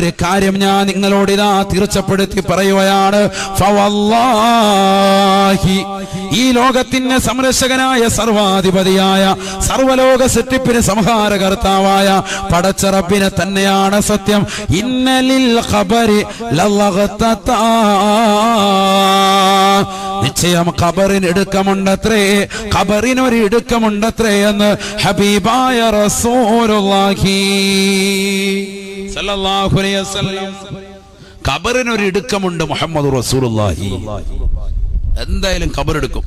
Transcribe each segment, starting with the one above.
ഒരു കാര്യം ഞാൻ നിങ്ങളോട് ഇതാ തീർച്ചപ്പെടുത്തി പറയുകയാണ്. ഈ ലോകത്തിന്റെ സംരക്ഷകനായ സർവാധിപതിയായ സർവലോക സൃഷ്ടിപ്പിന് സംഹാരകർത്താവായ പടച്ചറപ്പിനെ തന്നെയാണ് സത്യം. ഇന്നലിൽ. നിശ്ചയം ഖബറിന് ഇടുക്കമുണ്ടത്രേ ഖബറിനൊരു ഇടുക്കമുണ്ടത്രേ എന്ന് ഹബീബായ റസൂലുള്ളാഹി. ഖബറിനൊരു ഇടുക്കമുണ്ട് മുഹമ്മദ് റസൂലുള്ളാഹി. എന്തായാലും ഖബറെടുക്കും.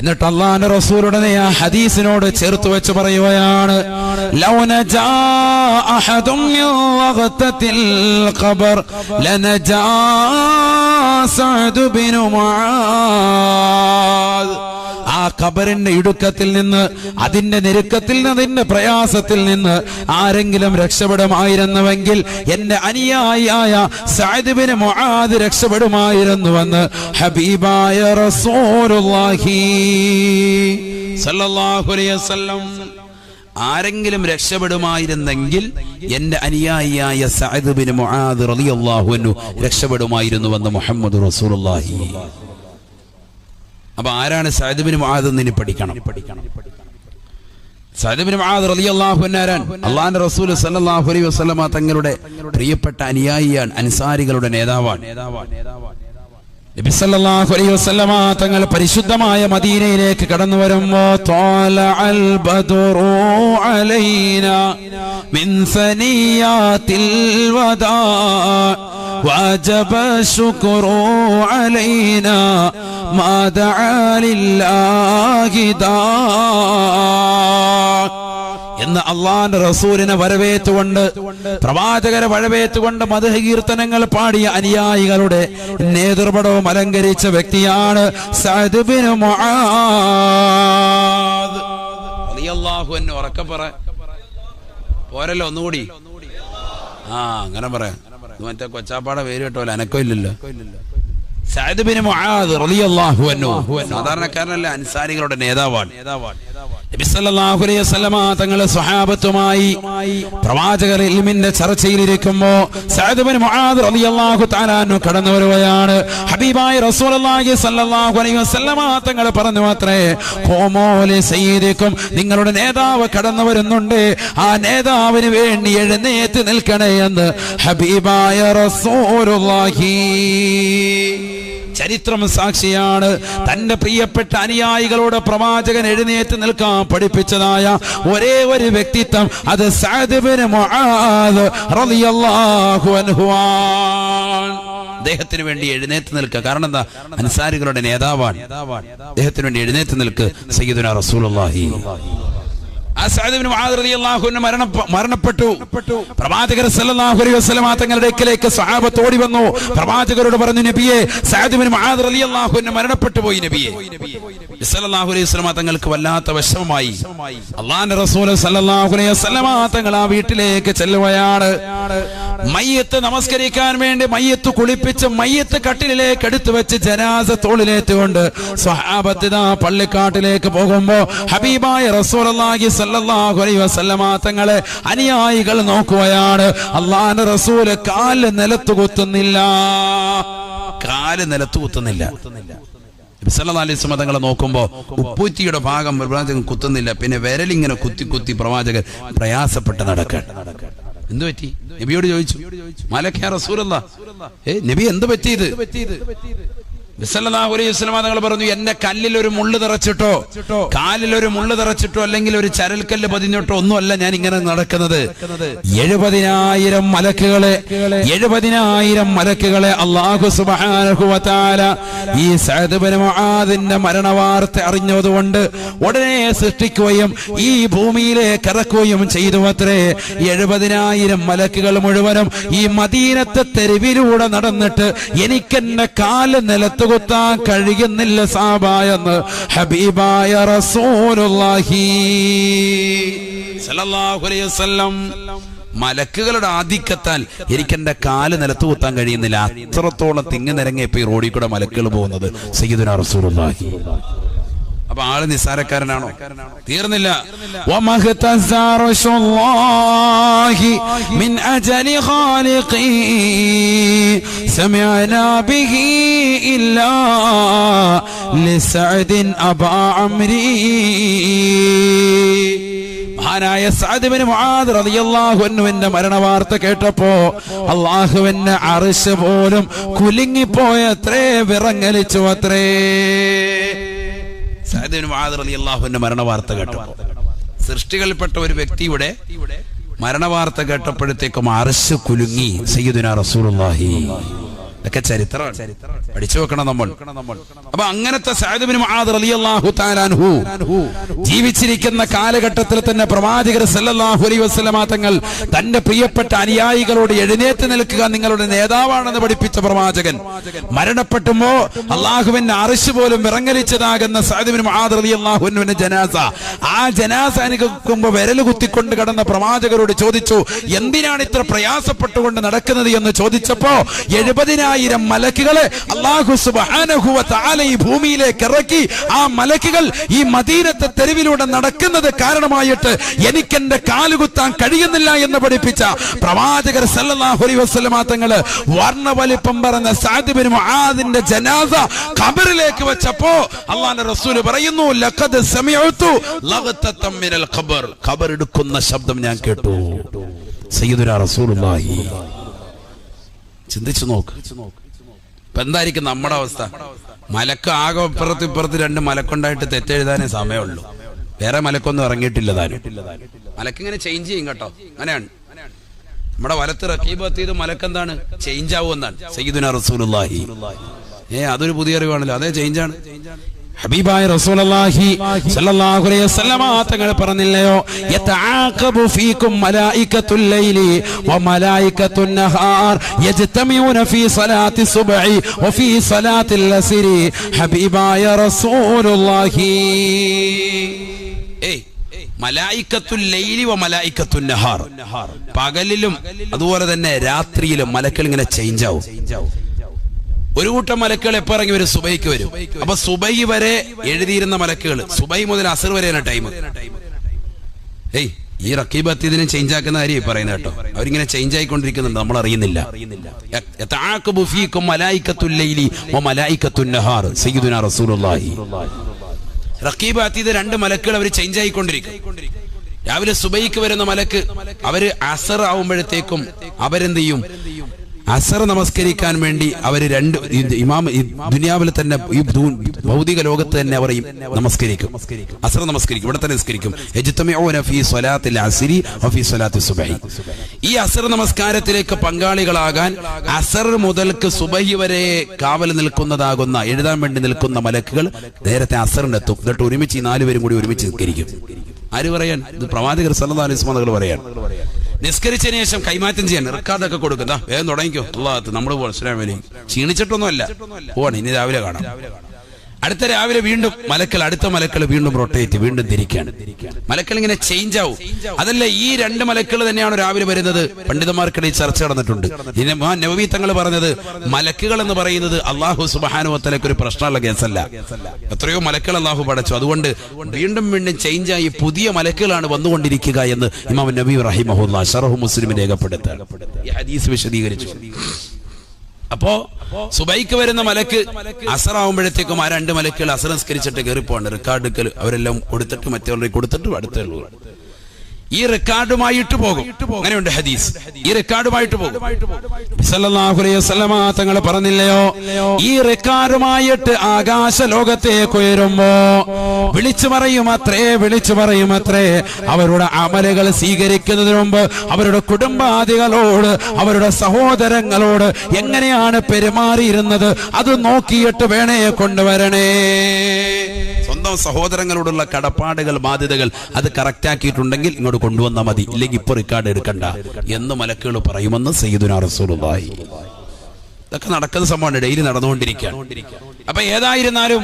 എന്നിട്ട് അള്ളാന്റെ റസൂലുടെ ആ ഹദീസിനോട് ചേർത്ത് വെച്ച് പറയുകയാണ് ലനജാ സഅദ് ബിനു മുആദ്. ആ കബറിന്റെ ഇടുക്കത്തിൽ നിന്ന് അതിന്റെ ഞെരുക്കത്തിൽ നിന്ന് അതിന്റെ പ്രയാസത്തിൽ നിന്ന് ആരെങ്കിലും രക്ഷപ്പെടുമായിരുന്നുവെങ്കിൽ എന്റെ അനുയായിയായ സഅദ്ബിന് മുആദ് രക്ഷപ്പെടുമായിരുന്നുവെന്ന് ഹബീബായ റസൂലുള്ളാഹി സല്ലല്ലാഹു അലൈഹി വസല്ലം ആരെങ്കിലും രക്ഷപ്പെടുമായിരുന്നെങ്കിൽ എന്റെ അനുയായിയായ സഅദ് ബിൻ മുആദ് റളിയല്ലാഹു അൻഹു രക്ഷപ്പെടുമായിരുന്നുവെന്ന് മുഹമ്മദ് റസൂലുള്ളാഹി. അപ്പൊ ആരാണ് സഹദിബിന് മഹാദെന്ന് ഇനി പഠിക്കണം? പഠിക്കണം സഹദിബിന് മഹാദ് റലി അള്ളാഹുനാരാൻ അള്ളാഹാന്റെ റസൂൽ സല്ലാഹു അലൈ വസ്ലമ തങ്ങളുടെ പ്രിയപ്പെട്ട അനുയായിയാണ് അൻസാരികളുടെ നേതാവാണ്. നബി സല്ലല്ലാഹു അലൈഹി വസല്ലമ തങ്ങൾ പരിശുദ്ധമായ മദീനയിലേക്ക് കടന്നു വരുമ്പോൾ ത്വാല അൽ ബദറു അലൈന മിൻ സനിയാതിൽ വദാ വജബ ശുക്റു അലൈനാ ما دعا لله داع എന്ന് അള്ളാന്റെ റസൂലിനെ വരവേറ്റുകൊണ്ട് പ്രവാചകരെ വരവേറ്റുകൊണ്ട് മധുകീർത്തനങ്ങൾ പാടിയ അനുയായികളുടെ നേതൃപടവും അലങ്കരിച്ച വ്യക്തിയാണ് സഅദ് ബിൻ മുആദ് റളിയല്ലാഹു അൻഹു ഉറക്കെ പറ പോരല്ലോ ഒന്നുകൂടി ആ അങ്ങനെ പറയാം ഇത് മറ്റേ കൊച്ചാപ്പാടെ പേര് കേട്ടോ അനക്കം ഇല്ലല്ലോ സാധാരണക്കാരനല്ല അൻസാരികളുടെ നേതാവാണ്. തങ്ങളെ സ്വഹാബത്തുമായി പ്രവാചകർ ഇൽമിന്റെ ചർച്ചയിലിരിക്കുമ്പോ തആല അൻഹു കടന്നു വരുകയാണ്. ഹബീബായ തങ്ങൾ പറഞ്ഞു മാത്രേ ഖോമോലെ സയ്യിദിക്കും നിങ്ങളുടെ നേതാവ് കടന്നു വരുന്നുണ്ട്. ആ നേതാവിന് വേണ്ടി എഴുന്നേറ്റ് നിൽക്കണേ എന്ന് ഹബീബായ റസൂലുള്ളാഹി ചരിത്രം സാക്ഷിയാണ്. തന്റെ പ്രിയപ്പെട്ട അനുയായികളോട് പ്രവാചകൻ എഴുന്നേറ്റ് നിൽക്കാൻ പഠിപ്പിച്ചതായ ഒരേ ഒരു വ്യക്തിത്വം അത്. അദ്ദേഹത്തിന് വേണ്ടി എഴുന്നേറ്റ് നിൽക്കുക. കാരണം എന്താ? അൻസാരികളുടെ നേതാവാണ്. അദ്ദേഹത്തിന് വേണ്ടി എഴുന്നേറ്റ് നിൽക്കുക സയ്യിദുന റസൂലുള്ളാഹി. മരണപ്പെട്ടു. പ്രവാചകർ വസല്ലമ തങ്ങളുടെ ഓടി വന്നു. പ്രവാചകരോട് പറഞ്ഞു നബിയെ മരണപ്പെട്ടു പോയി നബിയെ. സല്ലല്ലാഹു അലൈഹി വസല്ലമ തങ്ങൾക്ക് വല്ലാത്ത വിഷമമായി. അള്ളാഹുവിന്റെ റസൂൽ സല്ലല്ലാഹു അലൈഹി വസല്ലമ തങ്ങൾ ആ വീട്ടിലേക്ക് ചെല്ലുകയാണ്. മയ്യത്ത് നമസ്കരിക്കാൻ വേണ്ടി മയ്യത്ത് കുളിപ്പിച്ച് മയ്യത്ത് കട്ടിലേക്ക് എടുത്തു വെച്ച് ജനാസ തോളിലേറ്റുകൊണ്ട് സ്വഹാബത്ത് ഇതാ പള്ളിക്കാട്ടിലേക്ക് പോകുമ്പോ ഹബീബായ റസൂലുള്ളാഹി അലൈഹി വസല്ലമ തങ്ങളെ അനുയായികൾ നോക്കുകയാണ്. അള്ളാഹിന്റെ റസൂൽ കാൽ നിലത്ത് കുത്തുന്നില്ല. കാൽ നിലത്ത് കുത്തുന്നില്ല. ിസ്മതങ്ങളെ തങ്ങളെ നോക്കുമ്പോ ഉപ്പൂറ്റിയുടെ ഭാഗം പ്രവാചകൻ കുത്തുന്നില്ല. പിന്നെ വിരലിങ്ങനെ കുത്തി കുത്തി പ്രവാചകൻ പ്രയാസപ്പെട്ട് നടക്കാൻ. എന്തു പറ്റി? നബിയോട് ചോദിച്ചു മലക്കാറ റസൂലല്ല? ഏ നബി എന്ത് പറ്റിയത്? തങ്ങൾ പറഞ്ഞു എന്റെ കല്ലിൽ ഒരു മുള്ളു നിറച്ചിട്ടോ കാലിൽ ഒരു മുള്ളു നിറച്ചിട്ടോ അല്ലെങ്കിൽ ഒരു ചരൽക്കല്ല് പതിഞ്ഞിട്ടോ ഒന്നുമല്ല ഞാൻ ഇങ്ങനെ നടക്കുന്നത്. എഴുപതിനായിരം മലക്കുകളെ എഴുപതിനായിരം മലക്കുകളെ അള്ളാഹു സുബാനുഭവത്താല ഈ മരണ മരണവാർത്ത അറിഞ്ഞതുകൊണ്ട് ഉടനെ സൃഷ്ടിക്കുകയും ഈ ഭൂമിയിലെ ഇറക്കുകയും ചെയ്തു അത്രേ എഴുപതിനായിരം മലക്കുകൾ മുഴുവനും ഈ മദീനത്തെ തെരുവിലൂടെ നടന്നിട്ട് എനിക്കെന്റെ കാൽ നിലത്ത് കുത്താൻ കഴിയുന്നില്ല സാബായെന്ന് ഹബീബായ റസൂലുള്ളാഹി സല്ലല്ലാഹു അലൈഹി വസല്ലം മലക്കുകളുടെ ആധിക്യത്താൽ എനിക്ക് എന്റെ കാൽ നിലത്ത് കുത്താൻ കഴിയുന്നില്ല. അത്രത്തോളം തിങ്ങി നിരങ്ങിയപ്പോ ഈ റോഡിൽ കൂടെ മലക്കുകൾ പോകുന്നത് സയ്യിദുന റസൂലുള്ളാഹി. അപ്പൊ ആൾ നിസ്സാരക്കാരനാണോ? തീർന്നില്ല. മഹാനായ സാദിബിന് മുആദ് റളിയല്ലാഹു അൻഹുവിന്റെ മരണവാർത്ത കേട്ടപ്പോ അള്ളാഹുവിന്റെ അറിശ് പോലും കുലുങ്ങിപ്പോയത്രേ വിറങ്ങലിച്ചു അത്രേ സഅദ്ബിന് മരണ വാർത്ത മരണവാർത്ത കേട്ടു സൃഷ്ടികളിൽപ്പെട്ട ഒരു വ്യക്തിയുടെ മരണവാർത്ത കേട്ടപ്പോഴത്തേക്കും അറശ് കുലുങ്ങി സയ്യിദുന റസൂലുള്ളാഹി. ഇതൊക്കെ ചരിത്രമാണ് പഠിച്ചു വെക്കണം നമ്മൾ. അപ്പൊ അങ്ങനത്തെ ജീവിച്ചിരിക്കുന്ന കാലഘട്ടത്തിൽ തന്നെ പ്രവാചകർ സല്ലല്ലാഹു അലൈഹി വസല്ലമ തങ്ങൾ തന്റെ പ്രിയപ്പെട്ട അനുയായികളോട് എഴുന്നേറ്റ് നിൽക്കുക നിങ്ങളുടെ നേതാവാണെന്ന് പഠിപ്പിച്ച പ്രവാചകൻ. മരണപ്പെട്ടുമ്പോ അള്ളാഹുവിന്റെ അറിശ് പോലും വിറങ്ങലിച്ചതാകുന്ന അൻഹുവിന്റെ ജനാസ. ആ ജനാസ അനുഭവിക്കുമ്പോ വിരൽ കുത്തിക്കൊണ്ട് കടന്ന പ്രവാചകരോട് ചോദിച്ചു എന്തിനാണ് ഇത്ര പ്രയാസപ്പെട്ടുകൊണ്ട് നടക്കുന്നത് എന്ന് ചോദിച്ചപ്പോ എഴുപതിനായിരം മലക്കുകളെ അള്ളാഹു സുബ്ഹാനഹു വ തആല ഈ ഭൂമിയിലേക്ക് ഇറക്കി. ആ മലക്കുകൾ ഈ മദീനത്തെ തെരുവിലൂടെ നടക്കുന്നത് കാരണമായിട്ട് എനിക്കെന്റെ കാലുകുത്താൻ കഴിയുന്നില്ല എന്ന് പഠിപ്പിച്ച പ്രവാചകർ വസല്ലമ തങ്ങൾ വർണവലിപ്പം പറഞ്ഞ സഅദ് ബിൻ മുആദിന്റെ ജനാസ ഖബറിലേക്ക് വെച്ചപ്പോ അള്ളാന്റെ റസൂൽ പറയുന്നു ലഖദ് ഖബർ. ഖബർ എടുക്കുന്ന ശബ്ദം ഞാൻ കേട്ടു. സയ്യിദുനാ റസൂലുള്ളാഹി. ചിന്തിച്ചു നോക്ക്. ഇപ്പൊ എന്തായിരിക്കും നമ്മുടെ അവസ്ഥ? മലക്ക് ആകെ ഇപ്പുറത്ത് ഇപ്പുറത്ത് രണ്ട് മലക്കുണ്ടായിട്ട് തെറ്റെഴുതാനേ സമയമുള്ളൂ. വേറെ മലക്കൊന്നും ഇറങ്ങിയിട്ടില്ല താനും. മലക്ക് ഇങ്ങനെ ചേഞ്ച് ചെയ്യും കേട്ടോ. അങ്ങനെയാണ്. നമ്മുടെ വലത്ത് റക്കീബ് എത്തിയത് മലക്കെന്താണ്? ചേഞ്ച് ആവും എന്നാണ് സയ്യിദുന റസൂലുള്ളാഹി. ഏ അതൊരു പുതിയ അറിവാണല്ലോ. അതേ ചേഞ്ച് ആണ്. ഹബീബായ റസൂലുള്ളാഹി സല്ലല്ലാഹു അലൈഹി വസല്ലമ തങ്ങൾ പറഞ്ഞില്ലയോ? യതആഖബു ഫീകും മലായികത്തുൽ ലൈലി വ മലായികത്തുൻ നഹാർ യജ്തമിഊന ഫീ സലാത്തി സുബ്ഹി വ ഫീ സലാത്തിൽ അസ്രി ഹബീബായ റസൂലുള്ളാഹി ഏയ് മലായികത്തുൽ ലൈലി വ മലായികത്തുൻ നഹാർ. പകലിലും അതുപോലെ തന്നെ രാത്രിയിലും മലക്കൾ ഇങ്ങനെ ചേഞ്ച് ആവും. ഒരു കൂട്ടം മലക്കുകൾ എപ്പോ ഇറങ്ങി വരും? സുബൈക്ക് വരും. അപ്പൊ സുബൈ വരെ എഴുതിയിരുന്ന മലക്കുകൾ. സുബൈ മുതൽ അസർ വരെയാണ് ടൈം. ഏയ് ഈ റക്കീബ് ഇതിനെ ചേഞ്ച് ആക്കുന്ന കാര്യം പറയുന്നത് കേട്ടോ. അവരിങ്ങനെ ചേഞ്ച് ആയിക്കൊണ്ടിരിക്കുന്നുണ്ട്. നമ്മൾ അറിയുന്നില്ല. റക്കീബ് അത്തീത് രണ്ട് മലക്കുകൾ അവർ ചേഞ്ച് ആയിക്കൊണ്ടിരിക്കും. രാവിലെ സുബൈക്ക് വരുന്ന മലക്ക് അവർ അസർ ആവുമ്പോഴത്തേക്കും അവരെന്ത് ചെയ്യും? അസർ നമസ്കരിക്കാൻ വേണ്ടി അവർ രണ്ട് ഇമാം ഈ ദുനിയാവിൽ തന്നെ ഈ ഭൗതിക ലോകത്ത് തന്നെ അവർ നമസ്കരിക്കും. അസർ നമസ്കരിക്കും. ഇവിടെ തന്നെ നമസ്കരിക്കും ഈ അസർ നമസ്കാരത്തിലേക്ക് പങ്കാളികളാകാൻ അസർ മുതൽക്ക് സുബഹി വരെ കാവൽ നിൽക്കുന്നതാകുന്ന എഴുതാൻ വേണ്ടി നിൽക്കുന്ന മലക്കുകൾ നേരത്തെ അസറിനെത്തും. എന്നിട്ട് ഒരുമിച്ച് ഈ നാലുപേരും കൂടി ഒരുമിച്ച് നിസ്കരിക്കും. ആര് പറയാൻ? ഇത് പ്രവാചകർ സല്ലല്ലാഹു അലൈഹി വസല്ലം പറയാൻ. നിസ്കരിച്ചതിന് ശേഷം കൈമാറ്റം ചെയ്യാൻ റിക്കാർഡൊക്കെ കൊടുക്കുന്ന വേഗം തുടങ്ങിക്കോ. അള്ളാഹത്ത് നമ്മൾ പോകണം ക്ഷീണിച്ചിട്ടൊന്നും ക്ഷീണിച്ചിട്ടൊന്നുമല്ല. പോവാണ് ഇനി രാവിലെ കാണാം. അടുത്ത രാവിലെ വീണ്ടും മലക്കൽ അടുത്ത മലക്കൽ വീണ്ടും റൊട്ടേറ്റ് വീണ്ടും തിരിക്കാണ്. മലക്കൽ ഇങ്ങനെ ചേഞ്ച് ആവും. അതല്ല ഈ രണ്ട് മലക്കൾ തന്നെയാണ് രാവിലെ വരുന്നത്. പണ്ഡിതന്മാർക്കിടയിൽ ചർച്ച നടന്നിട്ടുണ്ട്. നവമി തങ്ങൾ പറഞ്ഞത് മലക്കുകൾ എന്ന് പറയുന്നത് അള്ളാഹു സുബാനുവത്തലക്ക് ഒരു പ്രശ്നമുള്ള കേസല്ല. എത്രയോ മലക്കൾ അള്ളാഹു പടച്ചു. അതുകൊണ്ട് വീണ്ടും വീണ്ടും ചേഞ്ച് ആയി പുതിയ മലക്കുകളാണ് വന്നുകൊണ്ടിരിക്കുക എന്ന് ഇമാം നബി റഹിമഹുല്ല ഷറഹു മുസ്ലിം രേഖപ്പെടുത്തുക. ഹദീസ് വിശദീകരിച്ചു. അപ്പോ സുബൈക്ക് വരുന്ന മലക്ക് അസറാവുമ്പോഴത്തേക്കും ആ രണ്ട് മലക്കുകൾ അസർ നിസ്കരിച്ചിട്ട് കയറിപ്പോണ്ട് റെക്കാർഡുക്കൽ അവരെല്ലാം കൊടുത്തിട്ട് മറ്റുള്ളവരെ കൊടുത്തിട്ട് അടുത്തുള്ളൂ. ഈ റെക്കാർഡുമായിട്ട് പോകും. അങ്ങനെയുണ്ട് ഹദീസ്. ഈ റെക്കാർഡുമായിട്ട് പോകും. തങ്ങൾ പറഞ്ഞില്ലയോ? ഈ റെക്കാർഡുമായിട്ട് ആകാശ ലോകത്തേക്ക് ഉയരുമ്പോ വിളിച്ചു പറയും അത്രേ വിളിച്ചു പറയും അത്രേ. അവരുടെ അമലുകൾ സ്വീകരിക്കുന്നതിന് മുമ്പ് അവരുടെ കുടുംബാദികളോട് അവരുടെ സഹോദരങ്ങളോട് എങ്ങനെയാണ് പെരുമാറിയിരുന്നത്? അത് നോക്കിയിട്ട് വേണേ കൊണ്ടുവരണേ. സ്വന്തം സഹോദരങ്ങളോടുള്ള കടപ്പാടുകൾ ബാധ്യതകൾ അത് കറക്റ്റ് ആക്കിയിട്ടുണ്ടെങ്കിൽ ഇങ്ങോട്ട് കൊണ്ടുവന്നാൽ മതി. ഇല്ലെങ്കിൽ ഇപ്പൊ റിക്കാർഡ് എടുക്കണ്ട. എന്ന് മലക്കുകൾ പറയുമെന്ന് സയ്യിദുനാ റസൂലുള്ളാഹി. ഇതൊക്കെ നടക്കുന്ന സംഭവമാണ്. ഡെയിലി നടന്നുകൊണ്ടിരിക്കുകയാണ്. അപ്പൊ ഏതായിരുന്നാലും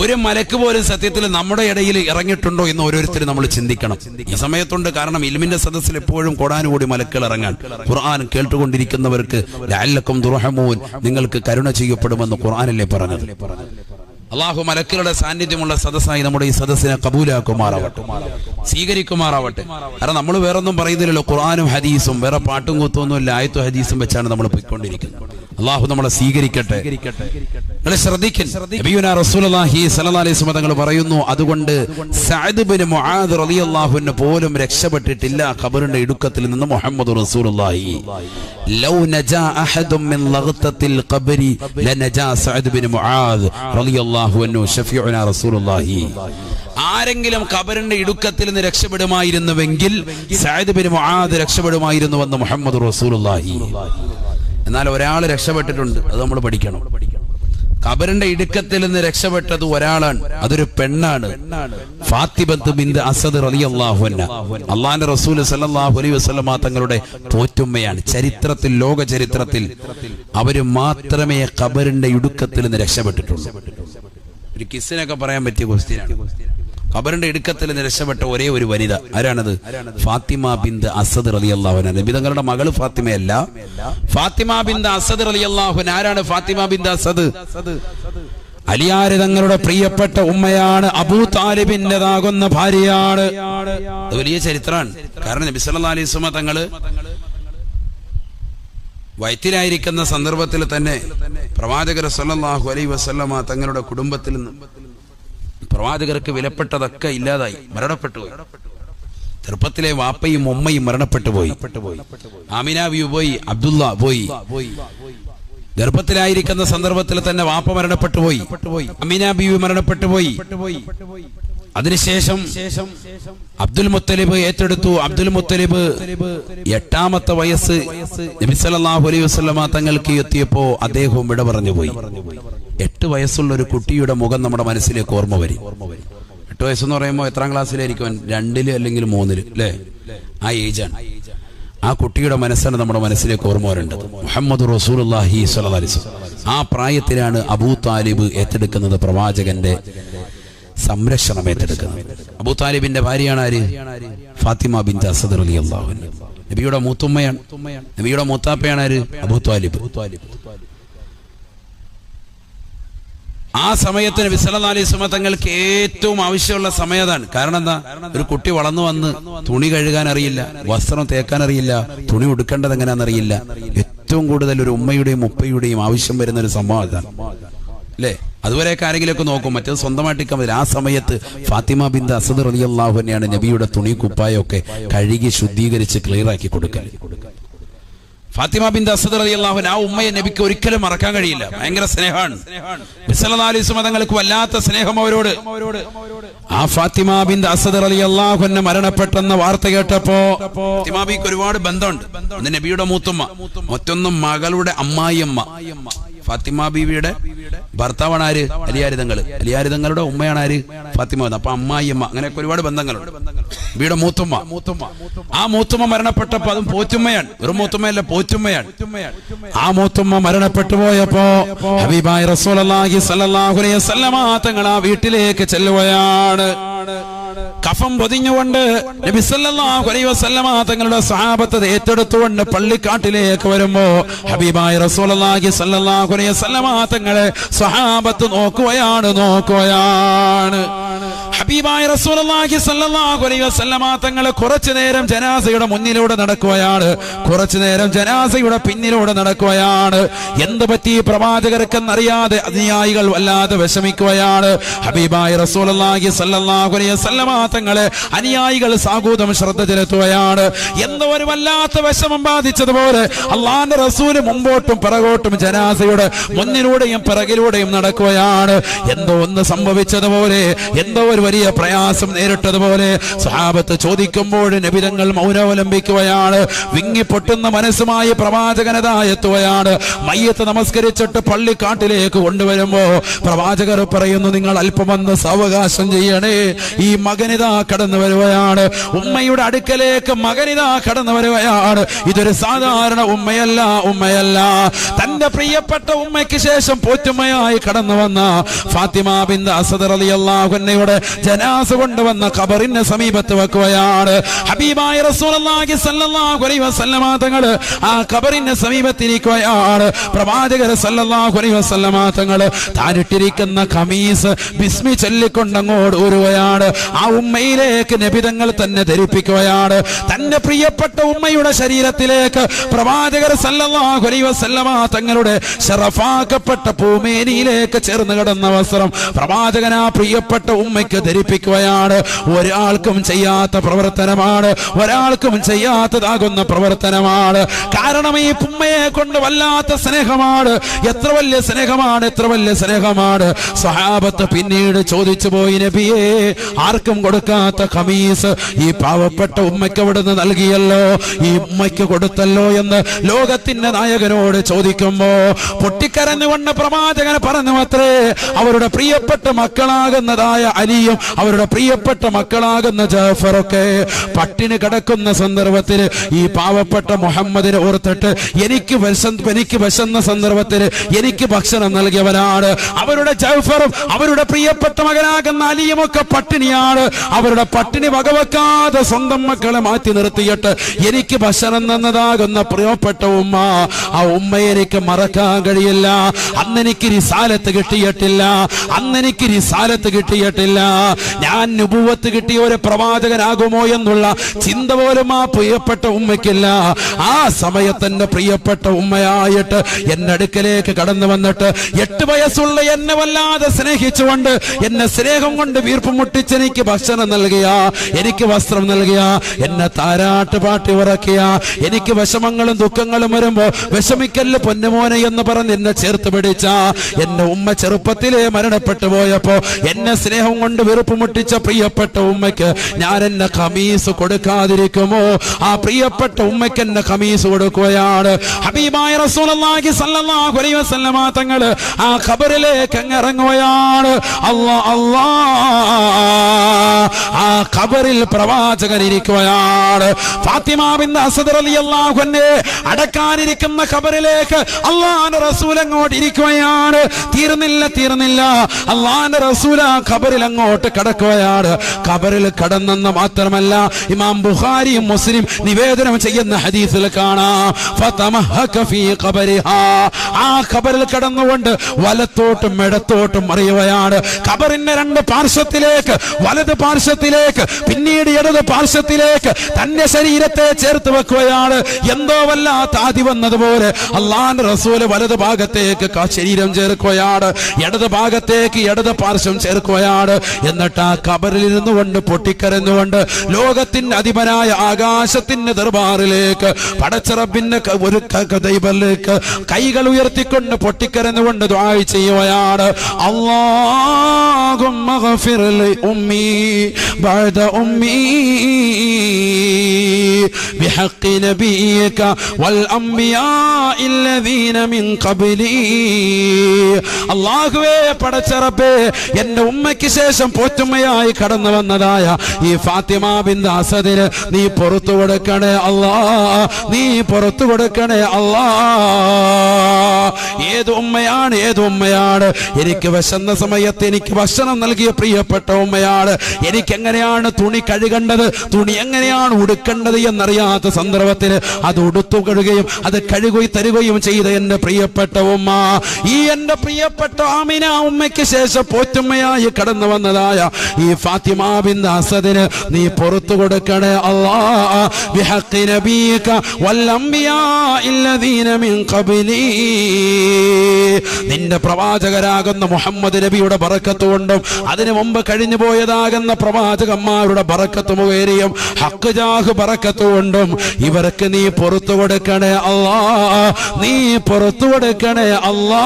ഒരു മലക്ക് പോലും സത്യത്തിൽ നമ്മുടെ ഇടയിൽ ഇറങ്ങിയിട്ടുണ്ടോ എന്ന് ഓരോരുത്തരും നമ്മൾ ചിന്തിക്കണം. ഈ സമയത്തുണ്ട്. കാരണം ഇൽമിന്റെ സദസ്സിൽ എപ്പോഴും കോടാനുകൂടി മലക്കൾ ഇറങ്ങാൻ. ഖുർആൻ കേട്ടുകൊണ്ടിരിക്കുന്നവർക്ക് ലഅല്ലക്കും ദുർഹമൂൻ. നിങ്ങൾക്ക് കരുണ ചെയ്യപ്പെടുമെന്ന് ഖുർആനല്ലേ പറഞ്ഞത്. അള്ളാഹു മലക്കുകളുടെ സാന്നിധ്യമുള്ള സദസ്സായി നമ്മുടെ ഈ സദസ്സിനെ കബൂലാക്കുമാറാവട്ടെ. സ്വീകരിക്കുമാറാവട്ടെ. കാരണം നമ്മൾ വേറൊന്നും പറയുന്നില്ലല്ലോ ഖുർആാനും ഹദീസും. വേറെ പാട്ടും കൂത്തൊന്നുമില്ല ആയത്തും ഹദീസും വെച്ചാണ് നമ്മൾ പോയിക്കൊണ്ടിരിക്കുന്നത്. അള്ളാഹു നമ്മളെ സ്വീകരിക്കട്ടെ. തങ്ങൾ പറയുന്നു അതുകൊണ്ട് റളിയല്ലാഹുവിന് പോലും രക്ഷപ്പെട്ടിട്ടില്ല ഖബറിന്റെ ഇടുക്കത്തിൽ നിന്ന് മുഹമ്മദ് റസൂലുള്ളാഹി. ലൗ നജാ അഹദും മിൻ ലഗ്തത്തിൽ ഖബരി ലനജാ സഅദ് ബിൻ മുആദ് റളിയല്ലാഹു റസൂലുള്ളാഹി. ആരെങ്കിലും കബറിന്റെ ഇടുക്കത്തിൽ നിന്ന് രക്ഷപ്പെടുമായിരുന്നുവെങ്കിൽ ബിൻ മുആദ് രക്ഷപ്പെടുമായിരുന്നുവെന്ന് മുഹമ്മദ് റസൂലുള്ളാഹി. എന്നാൽ ഒരാൾ രക്ഷപ്പെട്ടിട്ടുണ്ട് അത് നമ്മൾ പഠിക്കണം. കബറിന്റെ ഇടുക്കത്തിൽ നിന്ന് രക്ഷപ്പെട്ടത് ഒരാളാണ് അതൊരു പെണ്ണാണ്. ബിന്ദു അസദ് റസൂൽ തങ്ങളുടെ പോറ്റുമ്മയാണ് ചരിത്രത്തിൽ ലോക ചരിത്രത്തിൽ അവർ മാത്രമേ കബറിന്റെ ഇടുക്കത്തിൽ നിന്ന് രക്ഷപ്പെട്ടിട്ടുള്ളൂ. ഒരു കിസ്സിനൊക്കെ പറയാൻ പറ്റിയ ക്വസ്റ്റ്യനാണ്. ഖബറിന്റെ ഇടുക്കത്തിൽ നിന്ന് രക്ഷപ്പെട്ട ഒരേ ഒരു വനിത ആരാണത്? ഫാത്തിമ ബിന്ദ് അസദ് റലി അള്ളാഹുന നബി തങ്ങളുടെ മകൾ ഫാത്തിമയല്ല. ഫാത്തിമ ബിന്ദ് അസദ് റലി അള്ളാഹുൻ ആരാണ് ഫാത്തിമ ബിന്ദ് അസദ്? അലിയാര് തങ്ങളുടെ പ്രിയപ്പെട്ട ഉമ്മയാണ്. അബൂ താലിബിന്റെതാകുന്ന ഭാര്യയാണ്. വലിയ ചരിത്രമാണ് കാരണം നബി സല്ലല്ലാഹു അലൈഹി തങ്ങൾ വയറ്റിലായിരിക്കുന്ന സന്ദർഭത്തിൽ തന്നെ പ്രവാചകർ സല്ലാഹു അലൈ വസല്ലമ തങ്ങളുടെ കുടുംബത്തിൽ നിന്ന് പ്രവാചകർക്ക് വിലപ്പെട്ടതൊക്കെ ഇല്ലാതായി മരണപ്പെട്ടു ചെറുപ്പത്തിലെ വാപ്പയും ഉമ്മയും മരണപ്പെട്ടു പോയി. ആമിന ബി പോയി അബ്ദുള്ള പോയി. ഗർഭത്തിലായിരിക്കുന്ന സന്ദർഭത്തിൽ തന്നെ വാപ്പ മരണപ്പെട്ടു പോയി. അമീന ബീവി മരണപ്പെട്ടു പോയി. അതിനുശേഷം അബ്ദുൽ മുത്തലിബ് ഏറ്റെടുത്തു. അബ്ദുൽ മുത്തലിബ് എട്ടാമത്തെ വയസ്സ് നബി സല്ലല്ലാഹു അലൈഹി വസല്ലമ തങ്ങൾക്ക് എത്തിയപ്പോ അദ്ദേഹവും വിട പറഞ്ഞു പോയി. എട്ട് വയസ്സുള്ള ഒരു കുട്ടിയുടെ മുഖം നമ്മുടെ മനസ്സിലേക്ക് ഓർമ്മ വരും. എട്ട് വയസ്സെന്ന് പറയുമ്പോൾ എത്രാം ക്ലാസ്സിലായിരിക്കും? രണ്ടിൽ അല്ലെങ്കിൽ മൂന്നിൽ അല്ലേ ആ ഏജാണ്. ആ കുട്ടിയുടെ മനസ്സാണ് നമ്മുടെ മനസ്സിലേക്ക് ഓർമ്മ വരേണ്ടത്. മുഹമ്മദ് വസല്ലം. ആ പ്രായത്തിലാണ് അബൂ താലിബ് ഏറ്റെടുക്കുന്നത് പ്രവാചകന്റെ സംരക്ഷണം ഏറ്റെടുക്കുന്നത്. അബൂ താലിബിന്റെ ഭാര്യയാണ് ആര്? ഫാത്തിമ ബിൻ അസദ് അലി അള്ളാഹു നബിയുടെ മൂത്തുമ്മയാണ്. നബിയുടെ മൂത്താപ്പയാണ് ആര്? അബൂ താലിബ്. ആ സമയത്ത് നബി സല്ലല്ലാഹു അലൈഹി തങ്ങൾക്ക് ഏറ്റവും ആവശ്യമുള്ള സമയതാണ് കാരണം എന്താ? ഒരു കുട്ടി വളർന്നു വന്ന് തുണി കഴുകാൻ അറിയില്ല വസ്ത്രം തേക്കാൻ അറിയില്ല തുണി ഉടുക്കേണ്ടത് എങ്ങനെയാണെന്നറിയില്ല ഏറ്റവും കൂടുതൽ ഒരു ഉമ്മയുടെയും ഉപ്പയുടെയും ആവശ്യം വരുന്ന ഒരു സംഭവം അല്ലേ? അതുവരെയൊക്കെ ആരെങ്കിലുമൊക്കെ നോക്കും. മറ്റേത് സ്വന്തമായിട്ട് നിൽക്കാൻ പറ്റില്ല. ആ സമയത്ത് ഫാത്തിമ ബിന്ദ് അസദ് റളിയല്ലാഹു തന്നെയാണ് നബിയുടെ തുണി കുപ്പായൊക്കെ കഴുകി ശുദ്ധീകരിച്ച് ക്ലിയർ ആക്കി കൊടുക്കൽ ഫാത്തിമ ബിന്ദ് അസദ് റളിയല്ലാഹു അള്ളാഹു ആ ഉമ്മയെ നബിക്ക് ഒരിക്കലും മറക്കാൻ കഴിയില്ല. ഭയങ്കര സ്നേഹമാണ്. മതങ്ങൾക്ക് വല്ലാത്ത സ്നേഹം അവരോട്. ആ ഫാത്തിമ ബിന്ദ് അസദ് റളിയല്ലാഹു അൻഹ മരണപ്പെട്ടെന്ന വാർത്ത കേട്ടപ്പോ ഫാത്തിമാബിക്ക് ഒരുപാട് ബന്ധമുണ്ട്. നബിയുടെ മൂത്തുമ്മ മറ്റൊന്നും മകളുടെ അമ്മായിയമ്മ. ഫാത്തിമ ബീവിയുടെ ഭർത്താവാണ് ആര്? അലിയാരിതങ്ങൾ അലിയാരിതങ്ങളുടെ ഉമ്മയാണ് ആര്? ഫാത്തിമ. അപ്പൊ അമ്മായിയമ്മ അങ്ങനെയൊക്കെ ഒരുപാട് ബന്ധങ്ങളുണ്ട്. ബിയുടെ മൂത്തുമ്മ. മൂത്തുമ്മ ആ മൂത്തുമ്മ മരണപ്പെട്ടപ്പോ അതും പോറ്റുമ്മയാണ്. വെറും മൂത്തുമ്മയല്ല പോറ്റുമ്മയാണ്. ആ മൂത്തുമ്മ മരണപ്പെട്ടു പോയപ്പോ ഹബീബായ ആ വീട്ടിലേക്ക് ചെല്ലുകയാണ്. കഫം പൊതിഞ്ഞുകൊണ്ട് നബി സല്ലല്ലാഹു അലൈഹി വസല്ലമ തങ്ങളുടെ സഹാബത്ത് ഏറ്റെടുത്തുകൊണ്ട് പള്ളിക്കാട്ടിലേക്ക് വരുമ്പോ ഹബീബായ റസൂലുള്ളാഹി സ്വല്ലല്ലാഹു അലൈഹി തങ്ങളെ സഹാബത്ത് നോക്കുകയാണ് നോക്കുകയാണ്. ഹബീബായ റസൂലുള്ളാഹി സ്വല്ലല്ലാഹു അലൈഹി വസല്ലമ തങ്ങളെ കുറച്ചു നേരം ജനാസയുടെ മുന്നിലൂടെ നടക്കുകയാണ്. കുറച്ചു നേരം ജനാസയുടെ പിന്നിലൂടെ നടക്കുകയാണ്. എന്ത് പറ്റി പ്രവാചകർക്കെന്നറിയാതെ അനുയായികൾ വല്ലാതെ വിഷമിക്കുകയാണ്. ഹബീബായ റസൂലുള്ളാഹി സ്വല്ലല്ലാഹു അലൈഹി വസല്ലമ തങ്ങളെ അനുയായികൾ സാഗൂതം ശ്രദ്ധ ചെലുത്തുകയാണ്. എന്തോ ഒരു വല്ലാത്ത വിഷമം ബാധിച്ചതുപോലെ അള്ളാന്റെ റസൂൽ മുമ്പോട്ടും പിറകോട്ടും ജനാസയുടെ മുന്നിലൂടെയും പിറകിലൂടെയും നടക്കുകയാണ്. എന്തോ ഒന്ന് സംഭവിച്ചതുപോലെ എന്തോ ഒരു വലിയ പ്രയാസം നേരിട്ടതുപോലെ സഹാബത്ത് ചോദിക്കുമ്പോൾ നബിതങ്ങൾ മൗനവലംബിക്കുകയാണ്. വിങ്ങിപ്പൊട്ടുന്ന മനസ്സുമായി പ്രവാചകനതായെത്തുകയാണ് മയ്യത്ത് നമസ്കരിച്ചിട്ട് പള്ളിക്കാട്ടിലേക്ക് കൊണ്ടുവരുമ്പോ പ്രവാചകർ പറയുന്നു നിങ്ങൾ അല്പമൊന്ന് സാവകാശം ചെയ്യണേ. ഈ മകനിതാ കടന്നു വരുകയാണ്. ഉമ്മയുടെ അടുക്കലേക്ക് മകനിതാ കടന്നു വരുകയാണ്. ഇതൊരു സാധാരണ ഉമ്മയല്ല ഉമ്മയല്ല. തന്റെ പ്രിയപ്പെട്ട ഉമ്മയ്ക്ക് ശേഷം പോറ്റുമ്മയായി കടന്നു വന്ന ഫാത്തിമ ബിന്ദ അസദർ അലി അള്ളാഹുന്നയുടെ ജനാസ കൊണ്ടുവന്ന ഖബറിന്റെ സമീപത്ത് വെക്കുകയാണ്. ഹബീബായ റസൂലുള്ളാഹി സ്വല്ലല്ലാഹു അലൈഹി വസല്ലമ തങ്ങൾ ആ ഖബറിന്റെ സമീപത്തിരിക്കുകയാണ്. പ്രവാചകർ സല്ലല്ലാഹു അലൈഹി വസല്ലമ തങ്ങൾ താരിട്ടിരിക്കുന്ന ഖമീസ് ബിസ്മി ചൊല്ലിക്കൊണ്ടങ്ങോട് ഊരുകയാണ്. ആ ഉമ്മയിലേക്ക് നബിതങ്ങൾ തന്നെ ധരിപ്പിക്കുകയാണ്. തന്റെ പ്രിയപ്പെട്ട ഉമ്മയുടെ ശരീരത്തിലേക്ക് പ്രവാചകർ സല്ലല്ലാഹു അലൈഹി വസല്ലമ തങ്ങളുടെ ശറഫാക്കപ്പെട്ട പൂമേനിയിലേക്ക് ചേർന്ന് കിടന്ന വസ്ത്രം പ്രവാചകൻ ആ പ്രിയപ്പെട്ട ഉമ്മയ്ക്ക് ധരിപ്പിക്കുകയാണ്. ഒരാൾക്കും ചെയ്യാത്ത പ്രവർത്തനമാണ് ഒരാൾക്കും ചെയ്യാത്തതാകുന്ന പ്രവർത്തനമാണ്. കാരണം ഈ ഉമ്മയെ കൊണ്ട് വല്ലാത്ത സ്നേഹമാണ്. എത്ര വലിയ സ്നേഹമാണ് എത്ര വലിയ സ്നേഹമാണ്. സഹാബത്ത് പിന്നീട് ചോദിച്ചു പോയി നബിയെ ആർക്കും കൊടുക്കാത്ത ഖമീസ് ഈ പാവപ്പെട്ട ഉമ്മയ്ക്ക് അവിടുന്ന് നൽകിയല്ലോ? ഈ ഉമ്മയ്ക്ക് കൊടുത്തല്ലോ എന്ന് ലോകത്തിന്റെ നായകനോട് ചോദിക്കുമ്പോ പൊട്ടിക്കരഞ്ഞുകൊണ്ട് പ്രവാചകൻ പറഞ്ഞു അത്രേ അവരുടെ പ്രിയപ്പെട്ട മക്കളാകുന്നതായ അലിയും അവരുടെ പ്രിയപ്പെട്ട മക്കളാകുന്ന ജാഫറൊക്കെ പട്ടിണി കിടക്കുന്ന സന്ദർഭത്തിൽ ഈ പാവപ്പെട്ട മുഹമ്മദിനെ ഓർത്തിട്ട് എനിക്ക് എനിക്ക് വിശന്ന സന്ദർഭത്തിൽ എനിക്ക് ഭക്ഷണം നൽകിയവനാണ്. അവരുടെ ജൗഫറും അവരുടെ പ്രിയപ്പെട്ട മകനാകുന്ന അലിയും ഒക്കെ പട്ടിണിയാണ്. അവരുടെ പട്ടിണി വകവെക്കാതെ സ്വന്തം മക്കളെ മാറ്റി നിർത്തിയിട്ട് എനിക്ക് ഭക്ഷണം തന്നതാകുന്ന പ്രിയപ്പെട്ട ഉമ്മ ആ ഉമ്മയെ എനിക്ക് മറക്കാൻ കഴിയില്ല അന്നെനിക്ക് റിസാലത്ത് കിട്ടിയിട്ടില്ല. അന്നെനിക്ക് റിസാലത്ത് കിട്ടിയിട്ടില്ല. ഞാൻ നുപൂവത്ത് കിട്ടിയ ഒരു പ്രവാചകനാകുമോ എന്നുള്ള ചിന്ത പോലും ആ പ്രിയപ്പെട്ട ഉമ്മയ്ക്കില്ല. ആ സമയത്ത് എന്റെ പ്രിയപ്പെട്ട ഉമ്മയായിട്ട് എന്റെ അടുക്കലേക്ക് കടന്നു വന്നിട്ട് എട്ട് വയസ്സുള്ള എന്നെ വല്ലാതെ സ്നേഹിച്ചുകൊണ്ട് എന്നെ സ്നേഹം കൊണ്ട് വീർപ്പ് മുട്ടിച്ച് എനിക്ക് ഭക്ഷണം നൽകിയ എനിക്ക് വസ്ത്രം നൽകിയ എന്നെ താരാട്ട് പാട്ടി ഉറക്കിയ എനിക്ക് വിഷമങ്ങളും ദുഃഖങ്ങളും വരുമ്പോ വിഷമിക്കല്ല് പൊന്നുമോനെ എന്ന് പറഞ്ഞ് എന്നെ ചേർത്ത് പിടിച്ച. എന്റെ ഉമ്മ ചെറുപ്പത്തിലേ മരണപ്പെട്ടു പോയപ്പോ എന്നെ സ്നേഹം കൊണ്ട് വെറുപ്പ് മുട്ടിച്ച പ്രിയപ്പെട്ട ഉമ്മയ്ക്ക് ഞാൻ എന്നെ കമീസ് കൊടുക്കാതിരിക്കുമോ? ആ പ്രിയപ്പെട്ട ഉമ്മയ്ക്ക് എന്നെ കമീസ് കൊടുക്കുകയാണ്. ഹബീബായ റസൂലുള്ളാഹി സല്ലല്ലാഹു അലൈഹി വസല്ലമ തങ്ങൾ ആ ഖബറിലേക്ക് ഇറങ്ങുകയാണ്. അല്ലാ അല്ലാ ആ ഖബറിൽ പ്രവാചകൻ ഇരിക്കുകയാണ്. ഫാത്തിമ ബിൻ അലി അൻഹ അടക്കാനിരിക്കുന്ന ഖബറിലേക്ക് അള്ളാഹുവിന്റെ റസൂൽ അങ്ങോട്ട് ഇരിക്കുകയാണ്. തീർന്നില്ല തീർന്നില്ല. അള്ളാന്റെ റസൂൽ ആ ഖബറിൽ അങ്ങോട്ട് കടക്കുകയാണ്. ഖബറിൽ കടന്നെന്ന് മാത്രമല്ല ഇമാം ബുഖാരിയും മുസ്ലിം നിവേദനം ചെയ്യുന്ന ഹദീസിൽ കാണാം. ആ ഖബറിൽ കടന്നുകൊണ്ട് വലത്തോട്ടും ഇടത്തോട്ടും അറിയുകയാണ് ഖബറിന്റെ രണ്ട് പാർശ്വത്തിലേക്ക് വലത് പാർശ്വത്തിലേക്ക് പിന്നീട് ഇടത് പാർശ്വത്തിലേക്ക് തന്റെ ശരീരത്തെ ചേർത്ത് വെക്കുകയാണ്. എന്തോ വല്ലാത്ത ആദി വന്നതുപോലെ അള്ളാന്റെ റസൂൽ വലത് ഭാഗത്തേക്ക് ക- ശരീരം ചേർക്കുകയാണ് ഇടത് ഭാഗത്തേക്ക് ഇടത് പാർശ്വം ചേർക്കുകയാണ് എന്നിട്ട് ആ കബറിൽ ഇരുന്നു കൊണ്ട് പൊട്ടിക്കരഞ്ഞുകൊണ്ട് ലോകത്തിന്റെ അധിപനായ ആകാശത്തിന്റെ ദർബാറിലേക്ക് പടച്ചറബിന്റെ ക- ഒരു ക- ക- ദൈവത്തിലേക്ക് കൈകൾ ഉയർത്തിക്കൊണ്ട് പൊട്ടിക്കരഞ്ഞുകൊണ്ട് ദ്വായി ചെയ്യുകയാണ് اللهم اغفر لأمي بعد أمي بحق نبيك والأنبياء الذين من അള്ളാഹുവേ പടച്ചറപ്പേ എന്റെ ഉമ്മയ്ക്ക് ശേഷം പോറ്റുമ്മയായി കടന്നു വന്നതായ ഈ ഫാത്തിമ ബിന്ദ് നീ പുറത്തു കൊടുക്കണേ അള്ളാ നീ പുറത്തു കൊടുക്കണേ അള്ളാ ഏത് ഉമ്മയാണ് ഏത് ഉമ്മയാണ്? എനിക്ക് വശന്ന സമയത്ത് എനിക്ക് ഭക്ഷണം നൽകിയ പ്രിയപ്പെട്ട ഉമ്മയാണ്. എനിക്ക് എങ്ങനെയാണ് തുണി കഴുകേണ്ടത്? തുണി എങ്ങനെയാണ് ഉടുക്കേണ്ടത് എന്നറിയാത്ത സന്ദർഭത്തിൽ അത് ഉടുത്തു കഴുകുകയും അത് കഴുകി തരുകയും ചെയ്ത എന്റെ പ്രിയപ്പെട്ട പ്രിയപ്പെട്ട ഉമ്മ ഈ എന്റെ പ്രിയപ്പെട്ട ആമിന ഉമ്മയ്ക്ക് ശേഷം പോറ്റുമ്മയായി കടന്നു വന്നതായ ഈ ഫാത്തിമ ബിൻ അസദിന് നീ പുറത്തു കൊടുക്കണേ അള്ളാഹ് നബീക വല്ലംബിയാ ഇല്ലദീന മിൻ ഖബലീ. നിന്റെ പ്രവാചകരാകുന്ന മുഹമ്മദ് നബിയുടെ ബറക്കത്തുകൊണ്ടും അതിനു മുമ്പ് കഴിഞ്ഞു പോയതാകുന്ന പ്രവാചകന്മാരുടെ ബറക്കത്ത് മുഖേനയും ഹക്കുജാഹ് ബറക്കത്തുകൊണ്ടും ഇവർക്ക് നീ പുറത്തു കൊടുക്കണേ അല്ലാ. നീ പുറത്തു കൊടുക്ക കൊടുക്കണേ അല്ലാ.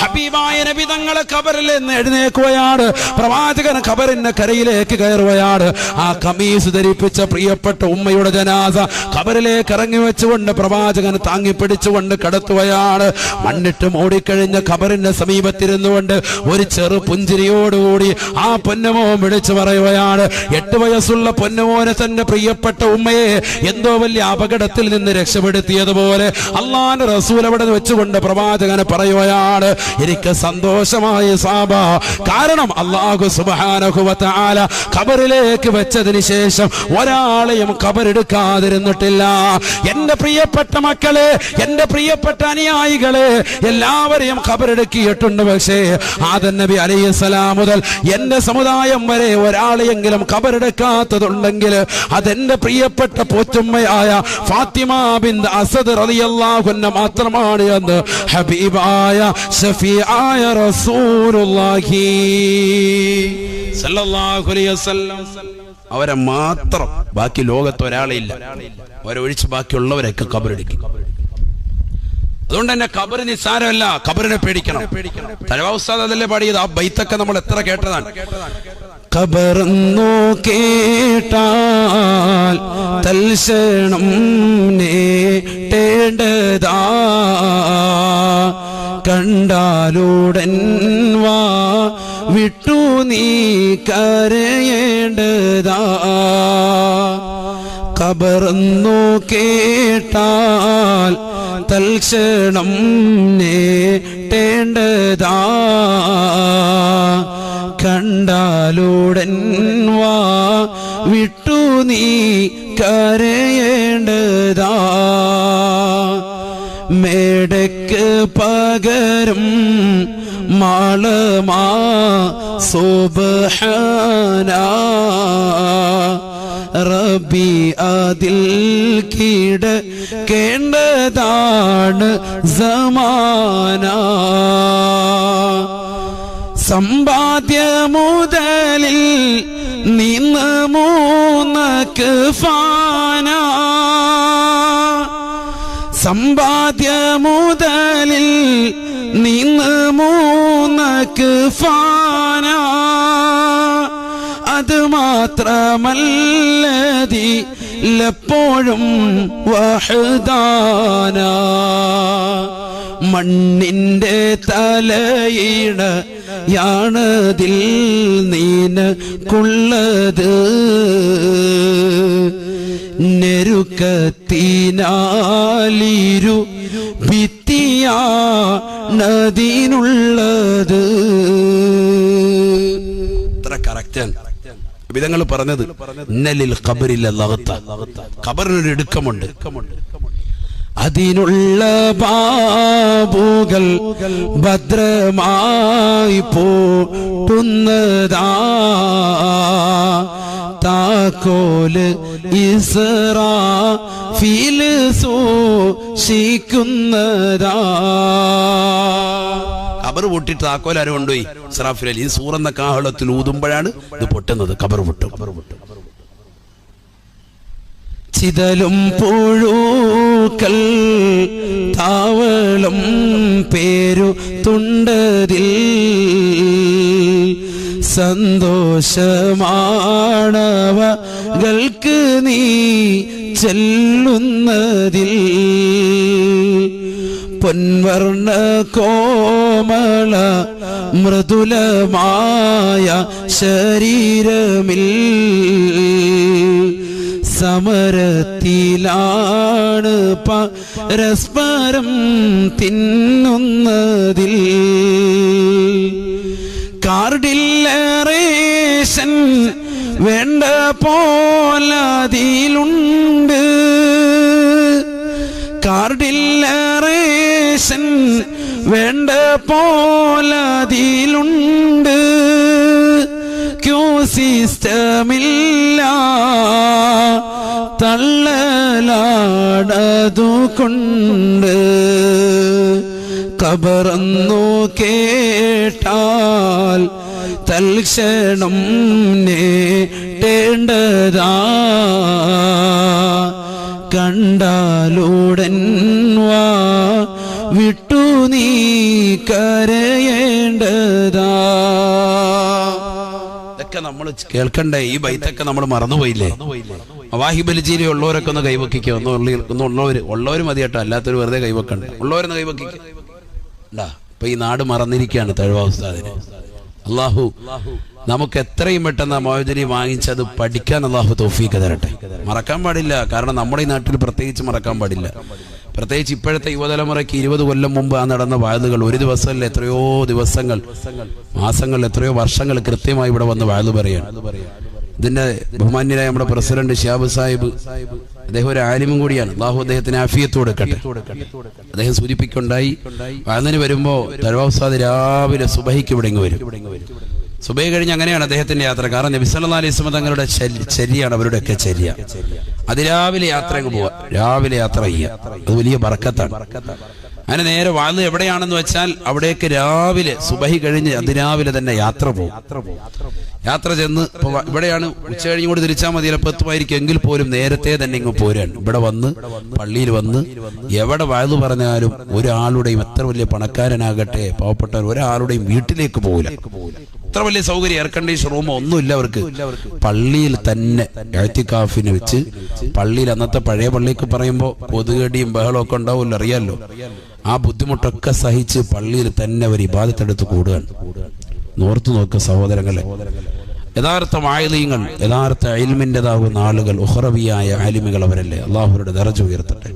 ഹബീബായ നബി തങ്ങളെ ഖബറിൽ നിന്ന് എഴുന്നേക്കുകയാണ് പ്രവാചകൻ ഖബറിന്റെ കരയിലേക്ക് കയറുകയാണ്. ആ കമീസ് ധരിപ്പിച്ച പ്രിയപ്പെട്ട ഉമ്മയുടെ ജനാസ ഖബറിലേക്ക് ഇറങ്ങി വെച്ചുകൊണ്ട് പ്രവാചകൻ താങ്ങി പിടിച്ചുകൊണ്ട് കടത്തുകയാണ്. മണ്ണിട്ട് മൂടിക്കഴിഞ്ഞ ഖബറിന്റെ സമീപത്തിരുന്നുകൊണ്ട് ഒരു ചെറു പുഞ്ചിരിയോടുകൂടി ആ പൊന്നമോ വിളിച്ചു പറയുകയാണ്. എട്ട് വയസ്സുള്ള പൊന്നമോനെ തന്റെ പ്രിയപ്പെട്ട ഉമ്മയെ എന്തോ വലിയ അപകടത്തിൽ നിന്ന് രക്ഷപ്പെടുത്തിയതുപോലെ അള്ളാന്റെ റസൂൽ അവിടെ വെച്ചുകൊണ്ട് പ്രവാചകനെ പറയുകയാണ് എനിക്ക് സന്തോഷമായി സാബ. കാരണം അള്ളാഹു സുബാനഹുവല ഖബറിലേക്ക് വെച്ചതിന് ശേഷം ഒരാളെയും ഖബറെടുക്കാതിരുന്നിട്ടില്ല. എന്റെ പ്രിയപ്പെട്ട മക്കളെ എന്റെ പ്രിയപ്പെട്ട അനുയായികളെ എല്ലാവരെയും ഖബറെടുക്കിയിട്ടുണ്ട് പക്ഷേ ആദൻ നബി അലൈഹിസ്സലാം മുതൽ എന്റെ സമുദായം വരെ ഒരാളെയെങ്കിലും ഖബറെടുക്കാത്തതുണ്ടെങ്കിൽ അതെന്റെ പ്രിയപ്പെട്ട പോറ്റുമ്മയായ ഫാത്തിമ ബിൻ അസദ് റളിയല്ലാഹുന്ന മാത്രമാണ് എന്ന് ഹബീബായ ഷഫീആയ റസൂലുള്ളാഹി. സല്ലല്ലാഹു അലൈഹി വസല്ലം. അവരെ മാത്രം ബാക്കി ലോകത്ത് ഒരാളെ ഇല്ല. അവരൊഴിച്ച് ബാക്കിയുള്ളവരൊക്കെ കബറെടുക്കും. അതുകൊണ്ട് തന്നെ കബറ് നിസ്സാരമല്ല കബറിനെ പേടിക്കണം. തലവാ ഉസ്താദ് അതല്ലേ പാടിയത്? ആ ബൈത്തൊക്കെ നമ്മൾ എത്ര കേട്ടതാണ്. കബറന്നു കേട്ടാൽ തൽക്ഷണം നേടേണ്ടതാ. കണ്ടാലുടൻ വാ വിട്ടു നീ കരയേണ്ടതാ. കബറന്നു കേട്ടാൽ തൽക്ഷണം നേട്ടേണ്ടതാ കണ്ടാലുടൻ വാ വിട്ടു നീ കരയേണ്ടതാ. മേടക്ക് പകരം മാളമാ സുബഹന. റബി അതിൽ കീട കേണ്ടതാണ് സമാന. സമ്പാദ്യ മുതലിൽ നിന്ന് മൂന്നക്ക് ഫാന. സമ്പാദ്യ മുതലിൽ നിന്ന് മൂന്നക്ക് ഫാന. അത് മാത്രമല്ലതി എപ്പോഴും വഹദാന. മണ്ണിന്റെ തലയിട യാണതിൽ നീനക്കുള്ളത്. നെരുക്കത്തിനാലിരു ഇത്ര കറക്റ്റാണ് വിധങ്ങൾ പറഞ്ഞത്. ഇന്നലിൽ ഖബറില്ല ലകത്ത കബറിനൊരു ഇടുക്കമുണ്ട്. അതിനുള്ള ബാബുകൾ ഭദ്രമായി പോന്നതാ താക്കോൽ ഇസറാ ഫീൽ സൂക്ഷിക്കുന്നതാ. കബർ പൊട്ടിട്ട് താക്കോൽ ആരും കൊണ്ടുപോയി? ഇസ്രാഫിൽ അലി. സൂറന്ന കാഹളത്തിൽ ഊതുമ്പോഴാണ് ഇത് പൊട്ടുന്നത്. കബർ പൊട്ടും കബർ പൊട്ടും. ചിതലും പുഴൂക്കൽ താവളം പേരു തുണ്ടതിൽ സന്തോഷമാണവകൾക്ക് നീ ചെല്ലുന്നതിൽ. പൊൻവർണ കോമള മൃദുലമായ ശരീരമിൽ സമരത്തിലാണ് പരസ്പരം തിന്നുന്നതിൽ. കാർഡില്ലേഷൻ വേണ്ട പോലതിലുണ്ട്. കാർഡില്ലേഷൻ വേണ്ട പോലതിലുണ്ട്. ക്യൂ സിസ്റ്റമില്ല തള്ളലാടതു കൊണ്ട് കബറന്നു കേട്ടാൽ തൽക്ഷണം നേടേണ്ടതാ കണ്ടാലുടൻ വാ വിട്ടു നീ കരയേണ്ടതാ. ഇതൊക്കെ നമ്മൾ കേൾക്കണ്ടേ? ഈ ബൈത്തൊക്കെ നമ്മൾ മറന്നുപോയില്ലേ? വാഹിബലിജീരി ഉള്ളവരൊക്കെ ഒന്ന് കൈവക്കിക്കുക ഒന്ന് ഒന്ന് ഉള്ളവർ ഉള്ളവർ മതി കേട്ടോ അല്ലാത്തവർ വെറുതെ കൈവക്കണ്ട. ഉള്ളവരൊന്ന് കൈവക്കിക്കോ. ഇല്ല ഇപ്പൊ ഈ നാട് മറന്നിരിക്കുകയാണ് തഴുവാസ്താദിന് അള്ളാഹു നമുക്ക് എത്രയും പെട്ടെന്ന് ആ മോചനി വാങ്ങിച്ചത് പഠിക്കാൻ അള്ളാഹു തോഫീക്ക് തരട്ടെ. മറക്കാൻ പാടില്ല. കാരണം നമ്മുടെ ഈ നാട്ടിൽ പ്രത്യേകിച്ച് മറക്കാൻ പാടില്ല. പ്രത്യേകിച്ച് ഇപ്പോഴത്തെ യുവതലമുറയ്ക്ക് ഇരുപത് കൊല്ലം മുമ്പ് ആ നടന്ന വാഴുകൾ ഒരു ദിവസമല്ല എത്രയോ ദിവസങ്ങൾ മാസങ്ങൾ എത്രയോ വർഷങ്ങൾ കൃത്യമായി ഇവിടെ വന്ന് വായതു പറയാണ് ഇതിന്റെ ബഹുമാന്യരായ നമ്മുടെ പ്രസിഡന്റ് ഷിയാബ് സാഹിബ് അദ്ദേഹം ഒരു ആലിമും കൂടിയാണ്. അള്ളാഹു അദ്ദേഹത്തിന് ആഫിയത്ത് കൊടുക്കട്ടെ. അദ്ദേഹം സൂചിപ്പിക്കുണ്ടായി അങ്ങനെ വരുമ്പോ തലവാസാദ് രാവിലെ സുബഹിക്ക് ഇവിടെ വരും. സുബൈ കഴിഞ്ഞ് അങ്ങനെയാണ് അദ്ദേഹത്തിന്റെ യാത്ര. കാരണം നബി സല്ലല്ലാഹു അലൈഹി തങ്ങളുടെ ചര്യാണ് അവരുടെയൊക്കെ ചര്യ അതിരാവിലെ യാത്ര പോവാ. രാവിലെ യാത്ര ചെയ്യുക. അത് വലിയ ബർക്കത്താണ്. അങ്ങനെ നേരെ വാത് എവിടെയാണെന്ന് വെച്ചാൽ അവിടേക്ക് രാവിലെ സുബഹി കഴിഞ്ഞ് അതിരാവിലെ തന്നെ യാത്ര പോകും. യാത്ര ചെന്ന് ഇവിടെയാണ് ഉച്ച കഴിഞ്ഞ് കൂടി തിരിച്ചാൽ മതി. ചിലപ്പോൾ എത്തുമായിരിക്കും. എങ്കിൽ പോലും നേരത്തെ തന്നെ ഇങ്ങ് പോരാണ് ഇവിടെ വന്ന് പള്ളിയിൽ വന്ന് എവിടെ വയത് പറഞ്ഞാലും ഒരാളുടെയും എത്ര വലിയ പണക്കാരനാകട്ടെ പാവപ്പെട്ടവർ ഒരാളുടെയും വീട്ടിലേക്ക് പോകില്ല ഇത്ര വലിയ സൗകര്യം എയർ കണ്ടീഷൻ റൂമോ ഒന്നുമില്ല അവർക്ക്. പള്ളിയിൽ തന്നെ എഴുത്തിക്കാഫിന് വെച്ച് പള്ളിയിൽ അന്നത്തെ പഴയ പള്ളിക്ക് പറയുമ്പോൾ കൊതുകടിയും ബഹളമൊക്കെ ഉണ്ടാവില്ല അറിയാമല്ലോ ആ ബുദ്ധിമുട്ടൊക്കെ സഹിച്ച് പള്ളിയിൽ തന്നെ അവർ ഇബാദത്തെടുത്ത് കൂടുകയാണ്. നോർത്തു നോക്കുക സഹോദരങ്ങളെ യഥാർത്ഥ ആയുധീങ്ങൾ യഥാർത്ഥ അയൽമിന്റെതാകുന്ന ആളുകൾ ഉഹറവിയായ ആലിമികൾ അവരല്ലേ? അള്ളാഹുരുടെ ദറജ ഉയർത്തട്ടെ.